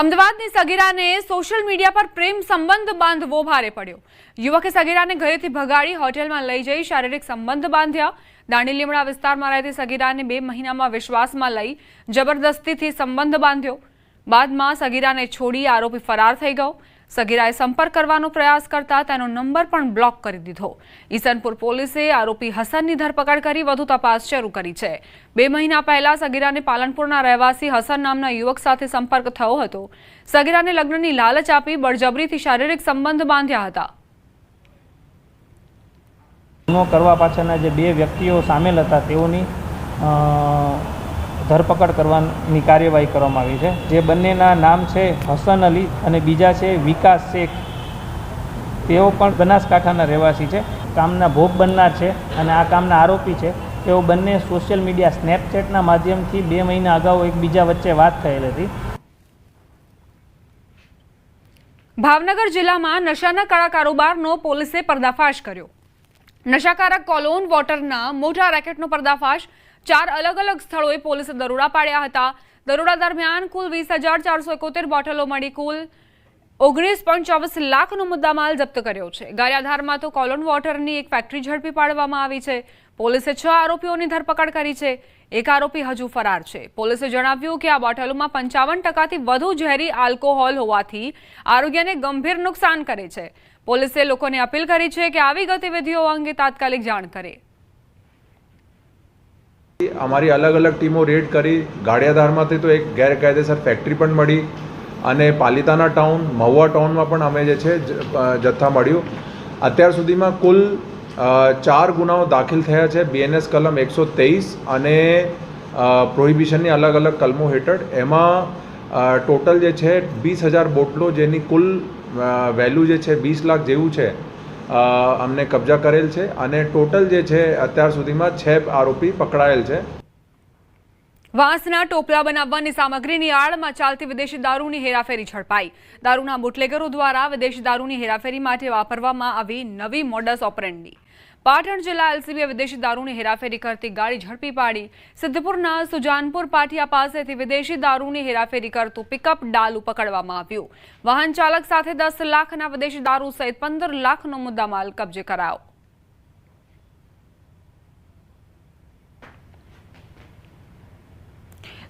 અમદાવાદની સગીરાને social media પર પ્રેમ સંબંધ બાંધવો ભારે પડ્યો. યુવકે સગીરાને ઘરેથી ભગાડી હોટેલમાં લઈ જઈ શારીરિક સંબંધ બાંધ્યા. દાંડી લીમડા વિસ્તારમાં રહેતી સગીરાને બે મહિનામાં વિશ્વાસમાં લઈ જબરદસ્તીથી સંબંધ બાંધ્યો. બાદમાં સગીરાને છોડી આરોપી ફરાર થઈ ગયો. સગીરાએ સંપર્ક કરવાનો પ્રયાસ કરતા તેનો નંબર પણ બ્લોક કરી દીધો. ઈસનપુર પોલીસે આરોપી હસનની ધરપકડ કરી વધુ તપાસ શરૂ કરી છે. બે મહિના પહેલા સગીરાને પાલનપુરના રહેવાસી હસન નામના યુવક સાથે સંપર્ક થયો હતો. સગીરાને લગ્નની લાલચ આપી બળજબરીથી શારીરિક સંબંધ બાંધ્યા હતા. ગુનો કરવા પાછળના જે બે વ્યક્તિઓ સામેલ હતા, તેઓની ધરપકડ કરવાની કાર્યવાહી કરવામાં આવી છે. જે બંનેના નામ છે હસન અલી અને બીજા છે વિકાસ શેખ. તેઓ પણ બનાસકાંઠાના રહેવાસી છે. કામના ભોગ બનનાર છે અને આ કામના આરોપી છે. તેઓ બંને સોશિયલ મીડિયા સ્નેપચેટના માધ્યમથી બે મહિના અગાઉ એકબીજા વચ્ચે વાત થયેલ હતી. ભાવનગર જિલ્લામાં નશાના કાળા કારોબારનો પોલીસે પર્દાફાશ કર્યો. નશાકારક કોલોન વોટરના મોટા રેકેટનો પર્દાફાશ ચાર અલગ અલગ સ્થળોએ પોલીસે દરોડા પાડ્યા હતા. દરોડા દરમિયાન કુલ વીસ હજાર ચારસો એકોતેર બોટલો મળી. કુલ ઓગણીસ પોઈન્ટ ચોવીસ લાખનો મુદ્દામાલ જપ્ત કર્યો છે. ગારિયાધારમાં તો કોલોન વોટરની એક ફેક્ટરી ઝડપી પાડવામાં આવી છે. પોલીસે છ આરોપીઓની ધરપકડ કરી છે. એક આરોપી હજુ ફરાર છે. પોલીસે જણાવ્યું કે આ બોટલોમાં પંચાવન ટકાથી વધુ ઝેરી આલ્કોહોલ હોવાથી આરોગ્યને ગંભીર નુકસાન કરે છે. પોલીસે લોકોને અપીલ કરી છે કે આવી ગતિવિધિઓ અંગે તાત્કાલિક જાણ કરે. અમારી અલગ અલગ ટીમો રેડ કરી ગાડિયાધારમાંથી તો એક ગેરકાયદેસર ફેક્ટરી પણ મળી અને પાલિતાના ટાઉન મહુવા ટાઉનમાં પણ અમે જે છે જથ્થા મળ્યું. અત્યાર સુધીમાં કુલ ચાર ગુનાઓ દાખલ થયા છે બીએનએસ કલમ એકસો તેવીસ અને પ્રોહિબિશનની અલગ અલગ કલમો હેઠળ. એમાં ટોટલ જે છે, વીસ હજાર બોટલો જેની કુલ વેલ્યુ જે છે, વીસ લાખ જેવું છે અમને કબજા કરેલ છે અને ટોટલ જે છે અત્યાર સુધીમાં છ આરોપી પકડાયેલ છે. વાંસના ટોપલા બનાવવાની સામગ્રીની આડમાં ચાલતી વિદેશી દારૂની હેરાફેરી ઝડપાઈ. દારૂના બુટલેગરો દ્વારા વિદેશી દારૂની હેરાફેરી માટે વાપરવામાં આવી નવી મોડસ ઓપરેન્ડી. પાટણ જિલ્લા એલસીબીએ વિદેશી દારૂની હેરાફેરી કરતી ગાડી ઝડપી પાડી. સિદ્ધપુરના સુજાનપુર પાટિયા પાસેથી વિદેશી દારૂની હેરાફેરી કરતું પિકઅપ ડાલુ પકડવામાં આવ્યું. વાહન ચાલક સાથે દસ લાખના વિદેશી દારૂ સહિત પંદર લાખનો મુદ્દામાલ કબજે કરાયો.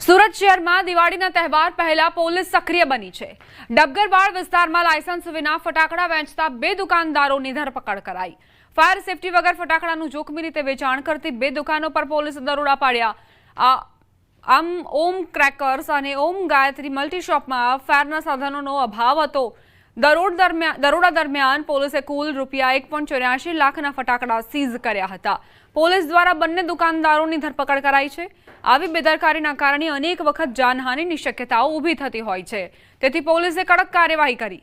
સુરત શહેરમાં દિવાળીના તહેવાર પહેલા પોલીસ સક્રિય બની છે. ડબગરવાડ વિસ્તારમાં લાયસન્સ વિના ફટાકડા વેચતા બે દુકાનદારોની ધરપકડ કરાઈ. ફાયર સેફટી વગર ફટાકડાનું જોખમી રીતે વેચાણ કરતી બે દુકાનો પર પોલીસે દરોડા પાડ્યા. આમ ઓમ ક્રેકર્સ અને ઓમ ગાયત્રી મલ્ટી શોપમાં ફાયરના સાધનોનો અભાવ હતો. દરોડ દરમિયાન દરોડા દરમિયાન પોલીસે કુલ રૂપિયા એક પોઈન્ટ ચોર્યાસી લાખના ફટાકડા સીઝ કર્યા હતા. પોલીસ દ્વારા બંને દુકાનદારોની ધરપકડ કરાઈ છે. આવી બેદરકારીના કારણે અનેક વખત જાનહાનિની શક્યતાઓ ઊભી થતી હોય છે. તેથી પોલીસે કડક કાર્યવાહી કરી.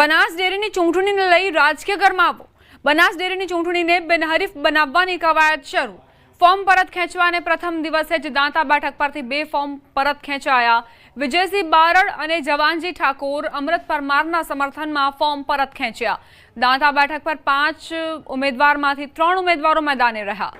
બનાસ ડેરીની ચૂંટણીને લઈ રાજકીય ગરમાવો. બનાસ ડેરીની ચૂંટણીને બિનહરીફ બનાવવાની કવાયત શરૂ. ફોર્મ પરત ખેંચવાને પ્રથમ દિવસે જ દાંતા બેઠક પરથી બે ફોર્મ પરત ખેંચાયા. વિજયસિંહ બારડ અને જવાનજી ઠાકોર અમૃત પરમારના સમર્થનમાં ફોર્મ પરત ખેંચ્યા. દાંતા બેઠક પર પાંચ ઉમેદવારમાંથી ત્રણ ઉમેદવારો મેદાને રહ્યા.